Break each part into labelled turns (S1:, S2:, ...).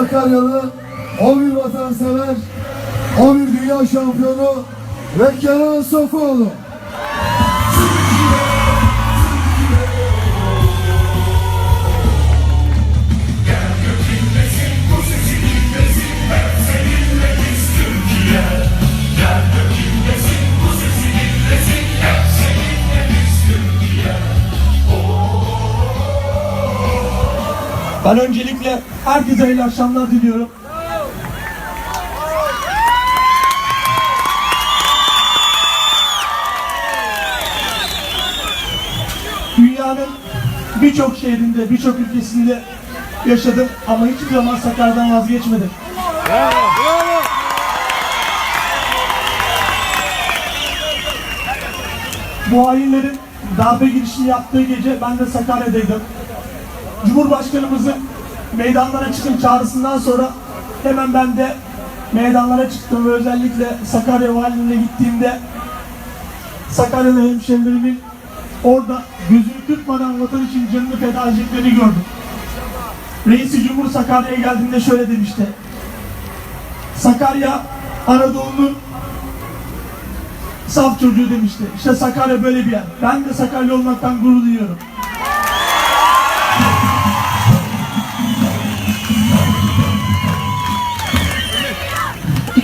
S1: Sakaryalı, o bir vatansever, o bir dünya şampiyonu ve Kenan
S2: Ben öncelikle herkese hayırlı akşamlar diliyorum. Dünyanın birçok şehrinde, birçok ülkesinde yaşadım ama hiçbir zaman Sakarya'dan vazgeçmedim. Bu hainlerin darbe girişini yaptığı gece ben de Sakarya'daydım. Cumhurbaşkanımızın meydanlara çıkın çağrısından sonra hemen ben de meydanlara çıktım ve özellikle Sakarya Valiliğine gittiğimde Sakaryalı hemşerilerimin orada gözünü kırpmadan vatan için canını feda edeceklerini gördüm. Reisi Cumhur Sakarya'ya geldiğinde şöyle demişti. Sakarya Anadolu'nun saf çocuğu demişti. İşte Sakarya böyle bir yer. Ben de Sakarya olmaktan gurur duyuyorum.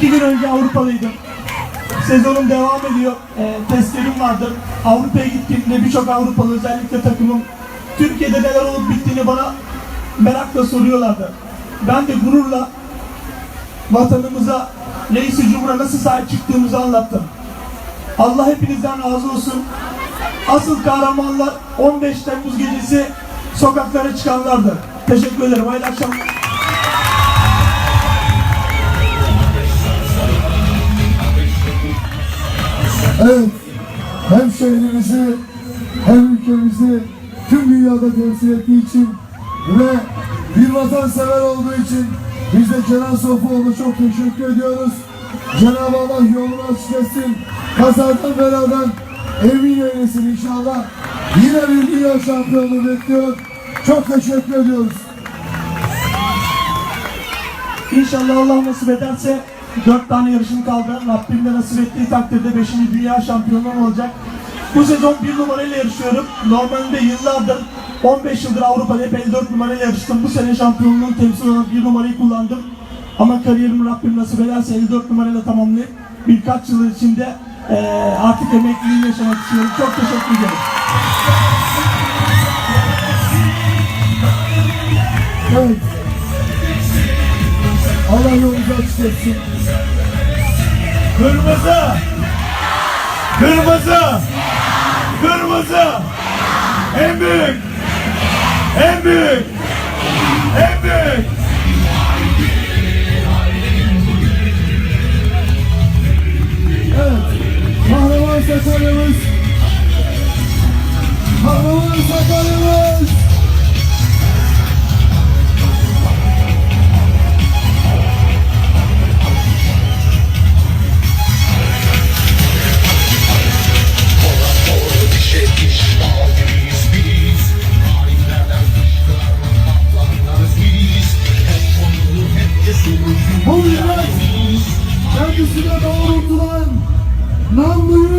S2: İki gün önce Avrupa'daydım. Sezonum devam ediyor. E, testlerim vardır. Avrupa'ya gittiğimde birçok Avrupalı özellikle takımım Türkiye'de neler olup bittiğini bana merakla soruyorlardı. Ben de gururla vatanımıza, reisi cumhura nasıl sahip çıktığımızı anlattım. Allah hepinizden razı olsun. Asıl kahramanlar 15 Temmuz gecesi sokaklara çıkanlardı. Teşekkür ederim. Hayırlı akşamlar.
S1: Evet, hem şehrimizi hem ülkemizi tüm dünyada temsil ettiği için ve bir vatansever olduğu için biz de Kenan Sofuoğlu çok teşekkür ediyoruz. Cenab-ı Allah yolunu açık etsin. Kazadan beladan emin eylesin inşallah. Yine bir dünya şampiyonu bekliyor. Çok teşekkür ediyoruz.
S2: İnşallah Allah nasip ederse 4 tane yarışım kaldı. Rabbim de nasip ettiği takdirde 5. dünya şampiyonluğum olacak. Bu sezon 1 numarayla yarışıyorum. Normalde yıllardır 15 yıldır Avrupa'da hep 54 numarayla yarıştım. Bu sene şampiyonluğun temsil olan 1 numarayı kullandım. Ama kariyerimi Rabbim nasip ederse 54 numarayla tamamlayıp birkaç yıl içinde eee, artık emekliliği yaşamak istiyorum. Çok teşekkür ederim.
S1: Açık etsin.
S3: Kırmızı! Kırmızı! Kırmızı! En büyük! En büyük! En büyük!
S1: Evet. Kahraman Sakarya'mız. Kahraman Sakarya'mız.